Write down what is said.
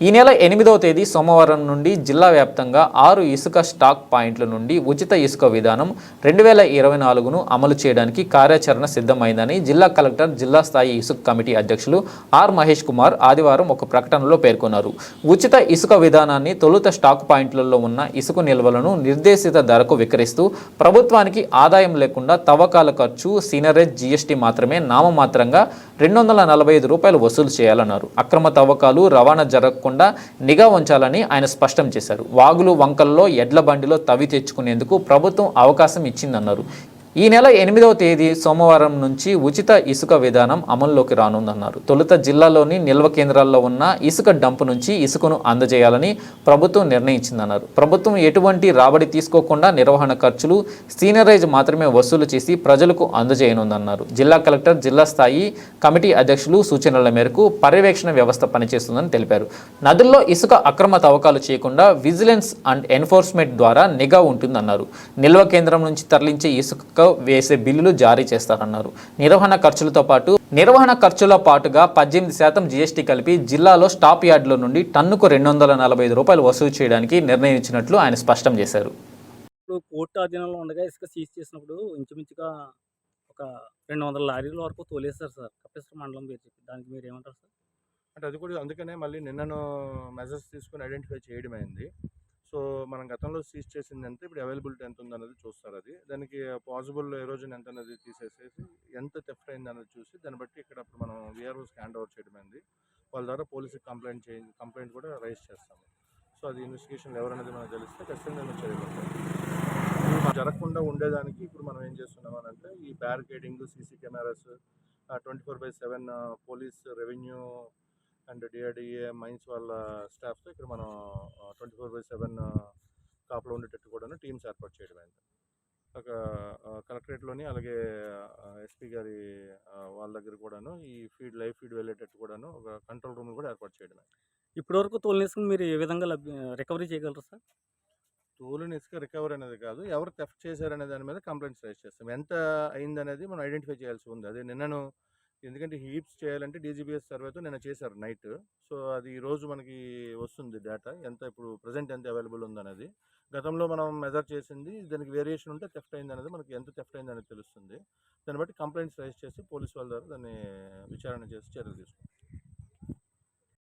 ఈ నెల ఎనిమిదవ తేదీ సోమవారం నుండి జిల్లా వ్యాప్తంగా ఆరు ఇసుక స్టాక్ పాయింట్ల నుండి ఉచిత ఇసుక విధానం రెండు వేల ఇరవై నాలుగును అమలు చేయడానికి కార్యాచరణ సిద్ధమైందని జిల్లా కలెక్టర్ జిల్లా స్థాయి ఇసుక కమిటీ అధ్యక్షులు ఆర్ మహేష్ కుమార్ ఆదివారం ఒక ప్రకటనలో పేర్కొన్నారు. ఉచిత ఇసుక విధానాన్ని తొలుత స్టాక్ పాయింట్లలో ఉన్న ఇసుక నిల్వలను నిర్దేశిత ధరకు విక్రయిస్తూ ప్రభుత్వానికి ఆదాయం లేకుండా తవ్వకాల ఖర్చు సీనరేజ్ జీఎస్టీ మాత్రమే నామమాత్రంగా రెండు వందల నలభై ఐదు రూపాయలు వసూలు చేయాలన్నారు. అక్రమ తవ్వకాలు రవాణా జరగకుండా నిఘా ఉంచాలని ఆయన స్పష్టం చేశారు. వాగులు వంకల్లో ఎడ్ల బండిలో తవ్వి తెచ్చుకునేందుకు ప్రభుత్వం అవకాశం ఇచ్చిందన్నారు. ఈ నెల ఎనిమిదవ తేదీ సోమవారం నుంచి ఉచిత ఇసుక విధానం అమల్లోకి రానుందన్నారు. తొలుత జిల్లాలోని నిల్వ కేంద్రాల్లో ఉన్న ఇసుక డంపు నుంచి ఇసుకను అందజేయాలని ప్రభుత్వం నిర్ణయించిందన్నారు. ప్రభుత్వం ఎటువంటి రాబడి తీసుకోకుండా నిర్వహణ ఖర్చులు సీనియరైజ్ మాత్రమే వసూలు చేసి ప్రజలకు అందజేయనుందన్నారు. జిల్లా కలెక్టర్ జిల్లా స్థాయి కమిటీ అధ్యక్షులు సూచనల మేరకు పర్యవేక్షణ వ్యవస్థ పనిచేస్తుందని తెలిపారు. నదుల్లో ఇసుక అక్రమ తవ్వకాలు చేయకుండా విజిలెన్స్ అండ్ ఎన్ఫోర్స్మెంట్ ద్వారా నిఘా ఉంటుందన్నారు. నిల్వ కేంద్రం నుంచి తరలించే ఇసుక వేసే బిల్లులు జారీ చేస్తారన్నారు. నిర్వహణ ఖర్చులతో పాటు నిర్వహణ ఖర్చుల పాటుగా పద్దెనిమిది శాతం జీఎస్టీ కలిపి జిల్లాలో స్టాప్ యార్డుల నుండి టన్నుకు రెండు వందల నలభై ఐదు రూపాయలు వసూలు చేయడానికి నిర్ణయించినట్లు ఆయన స్పష్టం చేశారు. ఇప్పుడు కోర్టు అధీనంలో ఉండగా ఇసుక సీజ్ చేసినప్పుడు ఇంచుమించుగా ఒక రెండు వందల లారీల వరకు తోలేస్తారు సార్. కపిస్టర్ మండలం పేరు చెప్పి. దానికి మీరు ఏమంటారు సార్? అంటే అది కూడా అందుకనే మళ్ళీ నిన్నను మెజర్స్ తీసుకుని ఐడెంటిఫై చేయడం అయింది సో మనం గతంలో సీజ్ చేసింది ఎంత? ఇప్పుడు అవైలబిలిటీ ఎంత ఉందన్నది చూస్తారు అది దానికి పాసిబుల్ ఎరోజన్ ఎంత అనేది తీసేసేసి ఎంత థెఫ్ట్ అయింది అన్నది చూసి దాన్ని బట్టి ఇక్కడ అప్పుడు మనం వీఆర్ఓస్కి హ్యాండ్ ఓవర్ చేయడం అయింది వాళ్ళ ద్వారా పోలీసుకి కంప్లైంట్ చేయ కంప్లైంట్ కూడా రైజ్ చేస్తాము. సో అది ఇన్వెస్టిగేషన్ ఎవరనేది మనకు తెలిస్తే ఖచ్చితంగా మేము చర్యలు జరగకుండా ఉండేదానికి ఇప్పుడు మనం ఏం చేస్తున్నాం అని అంటే ఈ barricading CC cameras twenty four by seven police revenue and DRDA mines వాళ్ళ స్టాఫ్తో ఇక్కడ మనం ట్వంటీ ఫోర్ బై సెవెన్ కాపులో ఉండేటట్టు కూడా టీమ్స్ ఏర్పాటు చేయడం అయింది. ఒక కలెక్టరేట్లోని అలాగే ఎస్పీ గారి వాళ్ళ దగ్గర కూడాను ఈ ఫీడ్ లైవ్ ఫీడ్ వెళ్ళేటట్టు కూడాను ఒక కంట్రోల్ రూమ్ కూడా ఏర్పాటు చేయడం అయింది. ఇప్పటి వరకు తోలిన ఇసుకను మీరు ఏ విధంగా రికవరీ చేయగలరు సార్? తోలుని ఇసుక రికవర్ అనేది కాదు ఎవరు థెఫ్ట్ చేశారనే దాని మీద కంప్లైంట్స్ రైజ్ చేస్తాం. ఎంత అయిందనేది మనం ఐడెంటిఫై చేయాల్సి ఉంది. అదే నిన్నను ఎందుకంటే హీప్స్ చేయాలంటే డీజీబీఎస్ సర్వేతో నిన్న చేశారు నైట్. సో అది ఈరోజు మనకి వస్తుంది డేటా ఎంత ఇప్పుడు ప్రజెంట్ ఎంత అవైలబుల్ ఉందనేది. గతంలో మనం మెజర్ చేసింది దానికి వేరియేషన్ ఉంటే థెఫ్ట్ అయింది అనేది మనకి ఎంత థెఫ్ట్ అయింది అనేది తెలుస్తుంది. దాన్ని బట్టి కంప్లైంట్స్ రైజ్ చేసి పోలీస్ వాళ్ళ ద్వారా దాన్ని విచారణ చేసి చర్యలు తీసుకుంటాం.